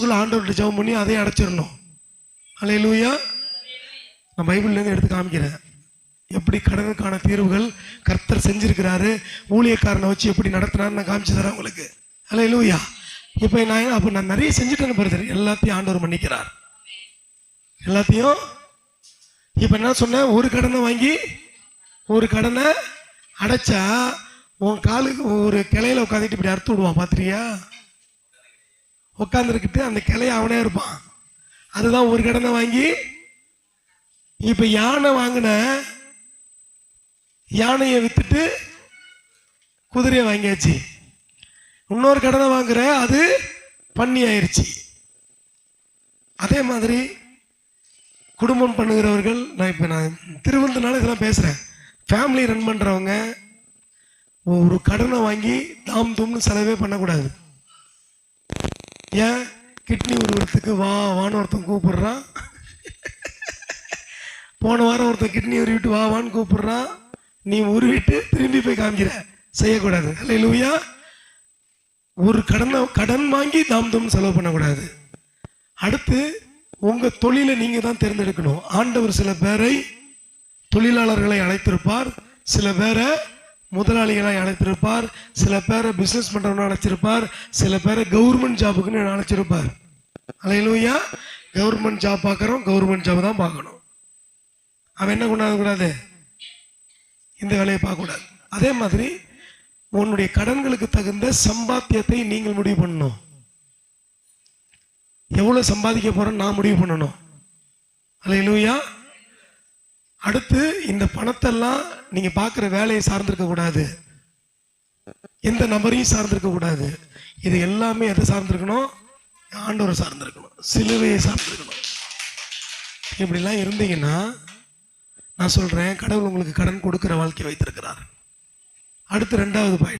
மனசுக்குள்ள ஆண்டவர்கிட்ட ஜெபம் பண்ணி அதையும் அடைச்சிடணும். அலையிலூயா நான் பைபிள்லேருந்து எடுத்து காமிக்கிறேன். எப்படி கடனுக்கான தீர்வுகள் கர்த்தர் செஞ்சிருக்கிறாரு ஊழியக்காரனை வச்சு எப்படி நடத்தினான்னு நான் காமிச்சு தரேன் உங்களுக்கு. அலையிலூயா இப்போ நான் அப்போ நான் நிறைய செஞ்சுட்டேன்னு பிரதர் எல்லாத்தையும் ஆண்டவர் மன்னிக்கிறார். எல்லாத்தையும். இப்போ என்ன சொன்னேன்? ஒரு கடனை வாங்கி ஒரு கடனை அடைச்சா உன் காலுக்கு ஒரு கிளையில உட்காந்துட்டு இப்படி அறுத்து விடுவான் பார்த்துறியா உட்காந்துருக்கிட்டு அந்த கிளைய அவனே இருப்பான். அதுதான் ஒரு கடனை வாங்கி இப்போ யானை வாங்கின யானையை வித்துட்டு குதிரையை வாங்கியாச்சு. இன்னொரு கடனை வாங்குற அது பண்ணி ஆயிடுச்சு அதே மாதிரி குடும்பம் பண்ணுகிறவர்கள் நான் இப்போ நான் திருவந்தனால இதெல்லாம் பேசுகிறேன் ஃபேமிலி ரன் பண்ணுறவங்க ஒரு கடனை வாங்கி தாம் தும்னு செலவே பண்ணக்கூடாது. ஏன்? கிட்னி உருவத்துக்கு வா வான்னு ஒருத்தன் கூப்பிடுறான். போன வாரம் ஒருத்தன் கிட்னி உருவிட்டு வா வான்னு கூப்பிடுறான். நீ உருவிட்டு திரும்பி போய் காமிக்கிற. செய்யக்கூடாது. இல்லை லூயா ஒரு கடனை கடன் வாங்கி தாம் தம் செலவு பண்ணக்கூடாது. அடுத்து உங்க தொழிலை நீங்க தான் தேர்ந்தெடுக்கணும். ஆண்டவர் சில பேரை தொழிலாளர்களை அழைத்திருப்பார். சில பேரை முதலாளிகளாக அழைத்திருப்பார். சில பேரை பிசினஸ் பண்றவன அழைச்சிருப்பார் சில பேரை கவர்மெண்ட் ஜாபுக்குன்னு அழைச்சிருப்பார் அலையிலூயா கவர்மெண்ட் ஜாப் பார்க்குறோம் கவர்மெண்ட் ஜாப் தான் பார்க்கணும். அவன் என்ன கொண்டாடக்கூடாது இந்த வேலையை பார்க்கக்கூடாது. அதே மாதிரி உன்னுடைய கடன்களுக்கு தகுந்த சம்பாத்தியத்தை நீங்கள் முடிவு பண்ணணும். எவ்வளோ சம்பாதிக்க போகிறோன்னு நான் முடிவு பண்ணணும். அலையிலூயா அடுத்து இந்த பணத்தெல்லாம் நீங்க பார்க்குற வேலையை சார்ந்திருக்க கூடாது. எந்த நபரையும் சார்ந்திருக்க கூடாது. இது எல்லாமே எதை சார்ந்திருக்கணும்? ஆண்டவரை சார்ந்திருக்கணும். சிலுவையை சார்ந்திருக்கணும். இப்படிலாம் இருந்தீங்கன்னா நான் சொல்றேன் கடவுள் உங்களுக்கு கடன் கொடுக்கிற வாழ்க்கை வைத்திருக்கிறார். அடுத்து ரெண்டாவது பாயிண்ட்